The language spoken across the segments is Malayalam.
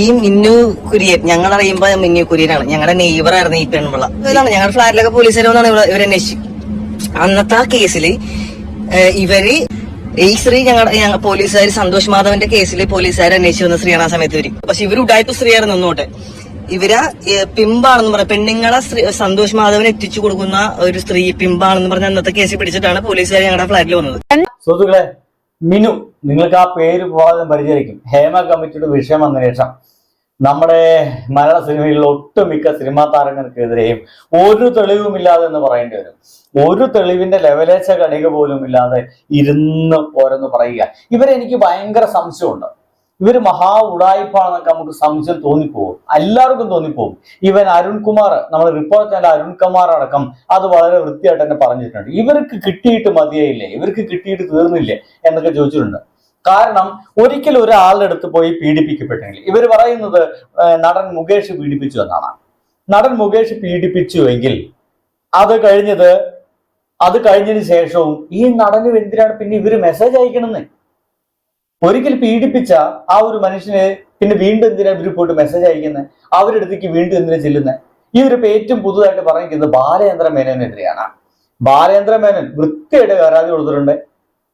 ഈ മിന്നു കുര്യൻ ഞങ്ങൾ അറിയുമ്പോ മിന്നു കുര്യനാണ്. ഞങ്ങളുടെ നെയ്ബർ ആയിരുന്നു ഈ പെൺപിള്ള. ഇതാണ് ഞങ്ങളുടെ ഫ്ലാറ്റിലൊക്കെ പോലീസ് വരുമെന്നാണ് ഇവർ അന്വേഷിക്കും അന്നത്തെ ആ കേസിൽ ഇവർ ഈ സ്ത്രീ ഞങ്ങളുടെ പോലീസുകാർ സന്തോഷ് മാധവന്റെ കേസിൽ പോലീസുകാർ അന്വേഷിച്ചു വന്ന സ്ത്രീയാണ് ആ സമയത്ത് വരും പക്ഷെ ഇവർ ഉടായ്പ സ്ത്രീയായിരുന്നു നിന്നോട്ടെ ഇവരാ പിമ്പാണെന്ന് പറയാം പെണ്ണുങ്ങളെ സന്തോഷ് മാധവൻ എത്തിച്ചു കൊടുക്കുന്ന ഒരു സ്ത്രീ പിമ്പാണെന്ന് പറഞ്ഞ അന്നത്തെ കേസിൽ പിടിച്ചിട്ടാണ് പോലീസുകാർ ഞങ്ങളുടെ ഫ്ലാറ്റിൽ വന്നത്. സുഹൃത്തുക്കളെ മിനു നിങ്ങൾക്ക് ആ പേര് പോകാതെ പരിചരിക്കും. ഹേമ കമ്മിറ്റിയുടെ വിഷയം ശേഷം നമ്മുടെ മലയാള സിനിമയിലുള്ള ഒട്ടുമിക്ക സിനിമാ താരങ്ങൾക്കെതിരെയും ഒരു തെളിവുമില്ലാതെ എന്ന് പറയേണ്ടി വരും. ഒരു തെളിവിന്റെ ലെവലേച്ച കണിക പോലും ഇല്ലാതെ ഇരുന്ന് ഓരോന്ന് പറയുക. ഇവരെനിക്ക് ഭയങ്കര സംശയമുണ്ട്. ഇവർ മഹാ ഉടായ്പാണെന്നൊക്കെ നമുക്ക് സംശയം തോന്നിപ്പോകും എല്ലാവർക്കും തോന്നിപ്പോകും ഇവൻ അരുൺകുമാർ നമ്മൾ റിപ്പോർട്ട് ചെയ്ത അരുൺകുമാർ അടക്കം അത് വളരെ വൃത്തിയായിട്ട് തന്നെ പറഞ്ഞിട്ടുണ്ട്. ഇവർക്ക് കിട്ടിയിട്ട് മതിയായില്ലേ? ഇവർക്ക് കിട്ടിയിട്ട് തീർന്നില്ലേ? എന്നൊക്കെ ചോദിച്ചിട്ടുണ്ട്. കാരണം ഒരിക്കലും ഒരാളുടെ അടുത്ത് പോയി പീഡിപ്പിക്കപ്പെട്ടെങ്കിൽ ഇവർ പറയുന്നത് നടൻ മുകേഷ് പീഡിപ്പിച്ചു എന്നാണ്. നടൻ മുകേഷ് പീഡിപ്പിച്ചു എങ്കിൽ അത് കഴിഞ്ഞത് അത് കഴിഞ്ഞതിന് ശേഷവും ഈ നടന് എന്തിനാണ് പിന്നെ ഇവർ മെസ്സേജ് അയക്കണമെന്ന് ഒരിക്കൽ പീഡിപ്പിച്ച ആ ഒരു മനുഷ്യനെ പിന്നെ വീണ്ടും എന്തിനാ ഇവർ പോയിട്ട് മെസ്സേജ് അയക്കുന്നത് അവരുടെ അടുത്തേക്ക് വീണ്ടും എന്തിനാ ചെല്ലുന്നത് ഈ ഒരു ഏറ്റവും പുതുതായിട്ട് പറഞ്ഞിരിക്കുന്നത് ബാലചന്ദ്ര മേനോനെതിരെയാണ്. ബാലചന്ദ്ര മേനോൻ വൃത്തിയായിട്ട് പരാതി കൊടുത്തിട്ടുണ്ട്.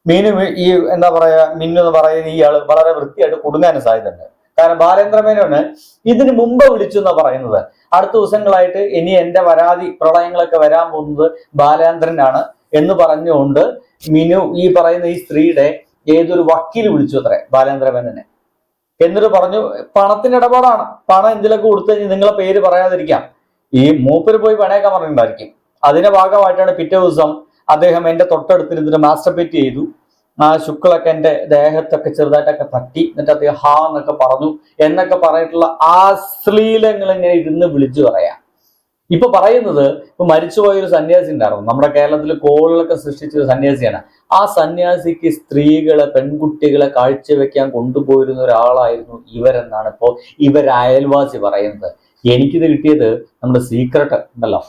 മീനു ഈ എന്താ പറയാ മിന്നു എന്ന് പറയുന്ന ആൾ വളരെ വൃത്തിയായിട്ട് കുടുങ്ങാനും സാധ്യതയുണ്ട്. കാരണം ബാലേന്ദ്ര മേനോന് ഇതിന് മുമ്പ് വിളിച്ചു എന്നാ പറയുന്നത്. അടുത്ത ദിവസങ്ങളായിട്ട് ഇനി എന്റെ പരാതി പ്രളയങ്ങളൊക്കെ വരാൻ പോകുന്നത് ബാലേന്ദ്രനാണ് എന്ന് പറഞ്ഞുകൊണ്ട് മിനു ഈ പറയുന്ന ഈ സ്ത്രീയുടെ ഏതൊരു വക്കീൽ വിളിച്ചു അത്രേ ബാലേന്ദ്ര മേനനെ എന്നിട്ട് പറഞ്ഞു പണത്തിന്റെ ഇടപാടാണ്. പണം എന്തിലൊക്കെ കൊടുത്തു കഴിഞ്ഞാൽ നിങ്ങളെ പേര് പറയാതിരിക്കാം. ഈ മൂപ്പര് പോയി പണയൊക്കെ പറഞ്ഞിട്ടുണ്ടായിരിക്കും. അതിന്റെ ഭാഗമായിട്ടാണ് പിറ്റേ ദിവസം അദ്ദേഹം എന്റെ തൊട്ടടുത്തിരുന്നിട്ട് മാസ്റ്റർബേറ്റ് ചെയ്തു. ആ ശുക്കളൊക്കെ എന്റെ ദേഹത്തൊക്കെ ചെറുതായിട്ടൊക്കെ തട്ടി. എന്നിട്ട് അദ്ദേഹം ഹാ എന്നൊക്കെ പറഞ്ഞു. എന്നൊക്കെ പറഞ്ഞിട്ടുള്ള ആ ശ്ലീലങ്ങൾ ഇങ്ങനെ ഇരുന്ന് വിളിച്ചു പറയാം. ഇപ്പൊ പറയുന്നത് ഇപ്പൊ മരിച്ചുപോയ ഒരു സന്യാസി ഉണ്ടായിരുന്നു നമ്മുടെ കേരളത്തിൽ കോളിലൊക്കെ സൃഷ്ടിച്ച ഒരു സന്യാസിയാണ്. ആ സന്യാസിക്ക് സ്ത്രീകളെ പെൺകുട്ടികളെ കാഴ്ചവെക്കാൻ കൊണ്ടുപോയിരുന്ന ഒരാളായിരുന്നു ഇവരെന്നാണ് ഇപ്പോ ഇവർ അയൽവാസി പറയുന്നത്. എനിക്കിത് കിട്ടിയത് നമ്മുടെ സീക്രട്ട് ഉണ്ടല്ലോ.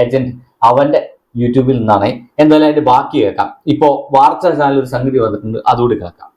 ഏജന്റ് അവന്റെ യൂട്യൂബിൽ നിന്നാണ്. എന്തായാലും അതിന്റെ ബാക്കി കേൾക്കാം. ഇപ്പോ വാർത്താ ചാനൽ ഒരു സംഗതി വന്നിട്ടുണ്ട്. അതുകൂടി കേൾക്കാം.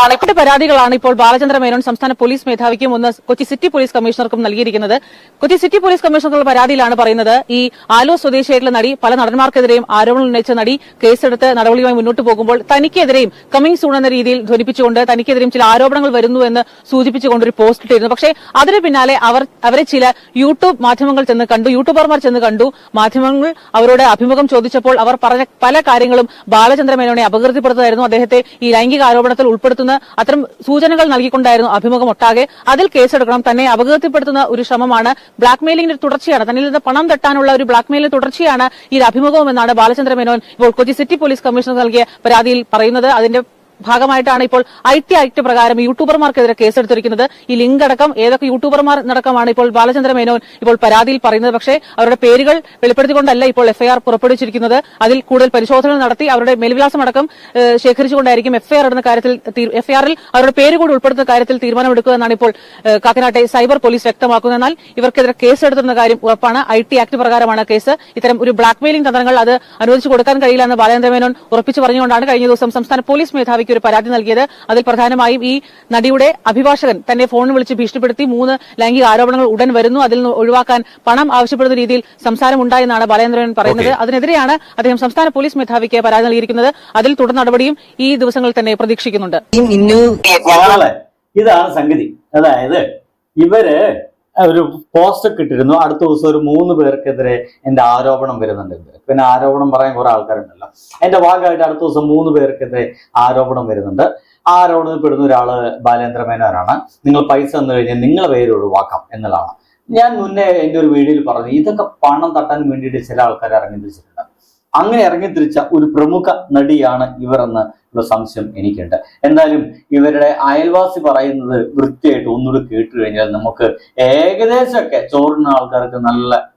ആണ് ഇവിടെ പരാതികളാണ് ഇപ്പോൾ ബാലചന്ദ്ര മേനോൻ സംസ്ഥാന പോലീസ് മേധാവിക്കും ഒന്ന് കൊച്ചി സിറ്റി പോലീസ് കമ്മീഷണർക്കും നൽകിയിരിക്കുന്നത്. കൊച്ചി സിറ്റി പോലീസ് കമ്മീഷണറുടെ പരാതിയിലാണ് പറയുന്നത്. ഈ ആലോ സ്വദേശിയായിട്ടുള്ള നടി പല നടന്മാർക്കെതിരെയും ആരോപണം ഉന്നയിച്ച നടി കേസെടുത്ത് നടപടിയുമായി മുന്നോട്ട് പോകുമ്പോൾ തനിക്കെതിരെയും കമ്മിങ് സൂൺ എന്ന രീതിയിൽ ധ്വനിപ്പിച്ചുകൊണ്ട് തനിക്കെതിരെയും ചില ആരോപണങ്ങൾ വരുന്നു എന്ന് സൂചിപ്പിച്ചുകൊണ്ട് ഒരു പോസ്റ്റ് ഇട്ടിരുന്നു. പക്ഷേ അതിന് പിന്നാലെ അവർ അവരെ ചില യൂട്യൂബ് മാധ്യമങ്ങൾ ചെന്ന് കണ്ടു. യൂട്യൂബർമാർ ചെന്ന് കണ്ടു. മാധ്യമങ്ങൾ അവരോട് അഭിമുഖം ചോദിച്ചപ്പോൾ അവർ പറഞ്ഞ പല കാര്യങ്ങളും ബാലചന്ദ്ര മേനോനെ അപകീർത്തിപ്പെടുത്തുന്നതായിരുന്നു അദ്ദേഹത്തെ ഈ ലൈംഗിക ആരോപണത്തിൽ ഉൾപ്പെടുത്തുന്ന അത്തരം സൂചനകൾ നൽകിക്കൊണ്ടായിരുന്നു അഭിമുഖം ഒട്ടാകെ. അതിൽ കേസെടുക്കണം. തന്നെ അപകീർത്തിപ്പെടുത്തുന്ന ഒരു ശ്രമമാണ് ബ്ലാക്ക് മെയിലിംഗിന്റെ തുടർച്ചയാണ്. തന്നിൽ നിന്ന് പണം തട്ടാനുള്ള ഒരു ബ്ലാക്ക് മെയിലിന്റെ തുടർച്ചയാണ് ഈ അഭിമുഖവും എന്നാണ് ബാലചന്ദ്ര മേനോൻ ഇപ്പോൾ കൊച്ചി സിറ്റി പോലീസ് കമ്മീഷണർ നൽകിയ പരാതിയിൽ പറയുന്നത്. അതിന്റെ ഭാഗമായിട്ടാണ് ഇപ്പോൾ ഐ ടി ആക്ട് പ്രകാരം യൂട്യൂബർമാർക്കെതിരെ കേസെടുത്തിരിക്കുന്നത്. ഈ ലിങ്ക് അടക്കം ഏതൊക്കെ യൂട്യൂബർമാർ അടക്കമാണ് ഇപ്പോൾ ബാലചന്ദ്ര മേനോൻ ഇപ്പോൾ പരാതിയിൽ പറയുന്നത്. പക്ഷേ അവരുടെ പേരുകൾ വെളിപ്പെടുത്തിക്കൊണ്ടല്ല ഇപ്പോൾ എഫ്ഐആർ പുറപ്പെടുവിച്ചിരിക്കുന്നത്. അതിൽ കൂടുതൽ പരിശോധന നടത്തി അവരുടെ മേൽവിലാസം അടക്കം ശേഖരിച്ചുകൊണ്ടായിരിക്കും എഫ്ഐആർ ഇടുന്ന കാര്യത്തിൽ എഫ്ഐആറിൽ അവരുടെ പേര് കൂടി ഉൾപ്പെടുത്തുന്ന കാര്യത്തിൽ തീരുമാനമെടുക്കുക എന്നാണ് ഇപ്പോൾ കാക്കനാട്ടെ സൈബർ പോലീസ് വ്യക്തമാക്കുന്നത്. എന്നാൽ ഇവർക്കെതിരെ കേസെടുത്തുന്ന കാര്യം ഉറപ്പാണ്. ഐ ടി ആക്ട് പ്രകാരമാണ് കേസ്. ഇത്തരം ഒരു ബ്ലാക്ക് മെയിലിംഗ് തന്ത്രങ്ങൾ അത് അനുവദിച്ചു കൊടുക്കാൻ കഴിയില്ല എന്ന് ബാലചന്ദ്ര മേനോൻ ഉറപ്പിച്ചു പറഞ്ഞുകൊണ്ടാണ് കഴിഞ്ഞ ദിവസം സംസ്ഥാന പോലീസ് മേധാവിക്ക് ഒരു പരാതി നൽകിയത്. അതിൽ പ്രധാനമായും ഈ നടിയുടെ അഭിഭാഷകൻ തന്നെ ഫോണിൽ വിളിച്ച് ഭീഷണിപ്പെടുത്തി മൂന്ന് ലൈംഗിക ആരോപണങ്ങൾ ഉടൻ വരുന്നു. അതിൽ നിന്ന് ഒഴിവാക്കാൻ പണം ആവശ്യപ്പെടുന്ന രീതിയിൽ സംസാരമുണ്ടായെന്നാണ് ബാലേന്ദ്രൻ പറയുന്നത്. അതിനെതിരെയാണ് അദ്ദേഹം സംസ്ഥാന പോലീസ് മേധാവിക്ക് പരാതി നൽകിയിരിക്കുന്നത്. അതിൽ തുടർ നടപടിയും ഈ ദിവസങ്ങളിൽ തന്നെ പ്രതീക്ഷിക്കുന്നുണ്ട്. ഇതാണ് സംഗതി. അതായത് ഇവർ ഒരു പോസ്റ്റ് ഒക്കെ ഇട്ടിരുന്നു. അടുത്ത ദിവസം ഒരു മൂന്ന് പേർക്കെതിരെ എന്റെ ആരോപണം വരുന്നുണ്ട്. പിന്നെ ആരോപണം പറയാൻ കുറെ ആൾക്കാരുണ്ടല്ലോ. എന്റെ ഭാഗമായിട്ട് അടുത്ത ദിവസം മൂന്ന് പേർക്കെതിരെ ആരോപണം വരുന്നുണ്ട്. ആ ആരോപണത്തിൽ പെടുന്ന ഒരാൾ ബാലേന്ദ്ര മേനോനാണ്. നിങ്ങൾ പൈസ തന്നു കഴിഞ്ഞാൽ നിങ്ങളെ പേര് ഒഴിവാക്കാം എന്നുള്ളതാണ്. ഞാൻ മുന്നേ എന്റെ ഒരു വീഡിയോയിൽ പറഞ്ഞു ഇതൊക്കെ പണം തട്ടാൻ വേണ്ടിയിട്ട് ചില ആൾക്കാർ ഇറങ്ങി തിരിച്ചിട്ടുണ്ട്. അങ്ങനെ ഇറങ്ങി തിരിച്ച ഒരു പ്രമുഖ നടിയാണ് ഇവർ എന്ന് സംശയം എനിക്കുണ്ട്. എന്തായാലും ഇവരുടെ അയൽവാസി പറയുന്നത് വൃത്തിയായിട്ട് ഒന്നുകൂടി കേട്ട് കഴിഞ്ഞാൽ നമുക്ക് ഏകദേശമൊക്കെ ചോറുന്ന ആൾക്കാർക്ക് നല്ല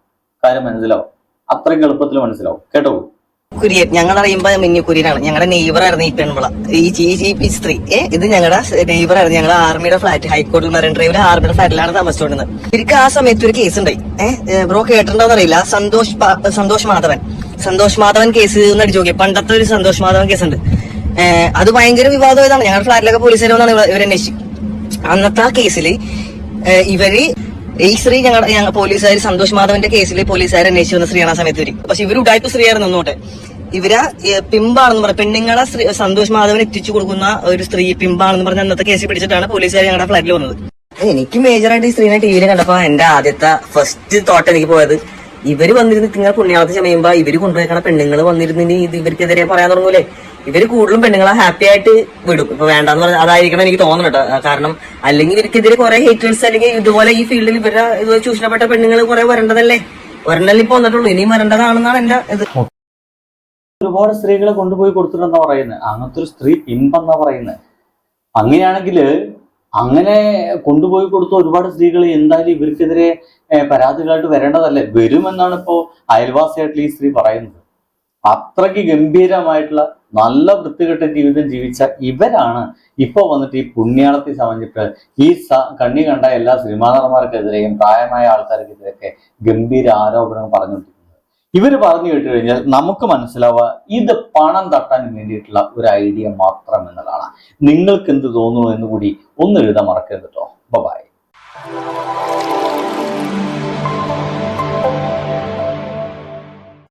കാര്യം മനസ്സിലാവും. അത്രയും എളുപ്പത്തിൽ മനസ്സിലാവും. കേട്ടോ? കുര്യൻ ഞങ്ങൾ അറിയുമ്പോ മിന്നി കുര്യനാണ് ഞങ്ങളുടെ നെയ്ബർ ആയിരുന്നു ഈ പെൺമുള ഈ ജി ജി പി സ്ത്രീ. ഏ ഇത് ഞങ്ങളുടെ നെയ്ബർ ആയിരുന്നു. ഞങ്ങളുടെ ആർമിയുടെ ഫ്ലാറ്റ് ഹൈക്കോടതി മറൈൻ ഡ്രൈവിലെ ആർമിയുടെ ഫ്ലാറ്റിലാണ് താമസിച്ചുകൊണ്ടിരുന്നത്. ഇവർക്ക് ആ സമയത്ത് ഒരു കേസ് ഉണ്ടായി. ഏഹ് ബ്രോ കേട്ടിട്ടുണ്ടോന്ന് അറിയില്ല. സന്തോഷ് സന്തോഷ് മാധവൻ. സന്തോഷ് മാധവൻ കേസ് എന്ന് അടിച്ചു നോക്കിയ പണ്ടത്തെ ഒരു സന്തോഷ് മാധവൻ കേസ് ഉണ്ട്. അത് ഭയങ്കര വിവാദമായതാണ് ഞങ്ങളുടെ ഫ്ലാറ്റിലൊക്കെ പോലീസിന് വന്നാണ് ഇവർ ഇവരന്വേഷിച്ചു അന്നത്തെ ആ കേസിൽ ഇവർ ഈ സ്ത്രീ ഞങ്ങളുടെ പോലീസുകാർ സന്തോഷ് മാധവന്റെ കേസിൽ പോലീസുകാർ അന്വേഷിച്ചു വന്ന സ്ത്രീയാണ് ആ സമയത്ത് വരും പക്ഷെ ഇവർ ഉടായ്പ സ്ത്രീയായിരുന്നു നിന്നോട്ടെ ഇവർ പിമ്പാണെന്ന് പറഞ്ഞ പെണ്ണുങ്ങളെ സന്തോഷ് മാധവൻ എത്തിച്ചു കൊടുക്കുന്ന ഒരു സ്ത്രീ പിമ്പാണെന്ന് പറഞ്ഞ അന്നത്തെ കേസിൽ പിടിച്ചിട്ടാണ് പോലീസുകാർ ഞങ്ങളുടെ ഫ്ലാറ്റിൽ വന്നത്. എനിക്ക് മേജറായിട്ട് ഈ സ്ത്രീനെ ടിവിയിൽ കണ്ടപ്പോ എന്റെ ആദ്യത്തെ ഫസ്റ്റ് തോട്ട് എനിക്ക് പോയത് ഇവർ വന്നിരുന്ന് നിങ്ങൾ പുണ്യാളത്ത് ചമയുമ്പോ ഇവർ കൊണ്ടുപോയിക്കണ പെണ്ണുങ്ങൾ വന്നിരുന്നിനി ഇത് ഇവർക്കെതിരെ പറയാൻ തുടങ്ങൂലേ? ഇവർ കൂടുതലും പെണ്ണുങ്ങളെ ഹാപ്പി ആയിട്ട് വിടും. ഇപ്പൊ വേണ്ടെന്ന് പറഞ്ഞാൽ അതായിരിക്കണം എനിക്ക് തോന്നണം കേട്ടോ കാരണം അല്ലെങ്കിൽ ഇവർക്കെതിരെ കുറെ ഹേറ്റേഴ്സ് അല്ലെങ്കിൽ ഇതുപോലെ ഈ ഫീൽഡിൽ ഇവരുടെ ഇതുപോലെ ചൂഷണപ്പെട്ട പെണ്ണുങ്ങൾ കുറെ വരേണ്ടതല്ലേ? വരണ്ടല്ലേ ഇപ്പൊ വന്നിട്ടുള്ളൂ. ഇനിയും വരേണ്ടതാണെന്നാണ് എന്റെ ഇത്. ഒരുപാട് സ്ത്രീകളെ കൊണ്ടുപോയി കൊടുത്തിട്ടെന്നാ പറയുന്നത് അങ്ങനത്തെ ഒരു സ്ത്രീ പിമ്പെന്നാ പറയുന്നത് അങ്ങനെയാണെങ്കിൽ അങ്ങനെ കൊണ്ടുപോയി കൊടുത്ത ഒരുപാട് സ്ത്രീകൾ എന്തായാലും ഇവർക്കെതിരെ പരാതികളായിട്ട് വരേണ്ടതല്ലേ? വരുമെന്നാണ് ഇപ്പോ അയൽവാസിയായിട്ടുള്ള ഈ സ്ത്രീ പറയുന്നത്. അത്രയ്ക്ക് ഗംഭീരമായിട്ടുള്ള നല്ല വൃത്തികെട്ട ജീവിതം ജീവിച്ച ഇവരാണ് ഇപ്പൊ വന്നിട്ട് ഈ പുണ്യാളത്തെ സംബന്ധിച്ചിട്ട് ഈ കണ്ണി കണ്ട എല്ലാ സിനിമാ നടന്മാർക്കെതിരെയും പ്രായമായ ആൾക്കാർക്കെതിരെയൊക്കെ ഗംഭീര ആരോപണങ്ങൾ പറഞ്ഞുകൊണ്ടിരിക്കുന്നത്. ഇവർ പറഞ്ഞു കേട്ട് കഴിഞ്ഞാൽ നമുക്ക് മനസ്സിലാവുക ഇത് പണം തട്ടാൻ വേണ്ടിയിട്ടുള്ള ഒരു ഐഡിയ മാത്രം എന്നതാണ് നിങ്ങൾക്ക് എന്ത് തോന്നുന്നു എന്ന് കൂടി ഒന്ന് എഴുതാൻ മറക്കരുത് കേട്ടോ ബൈ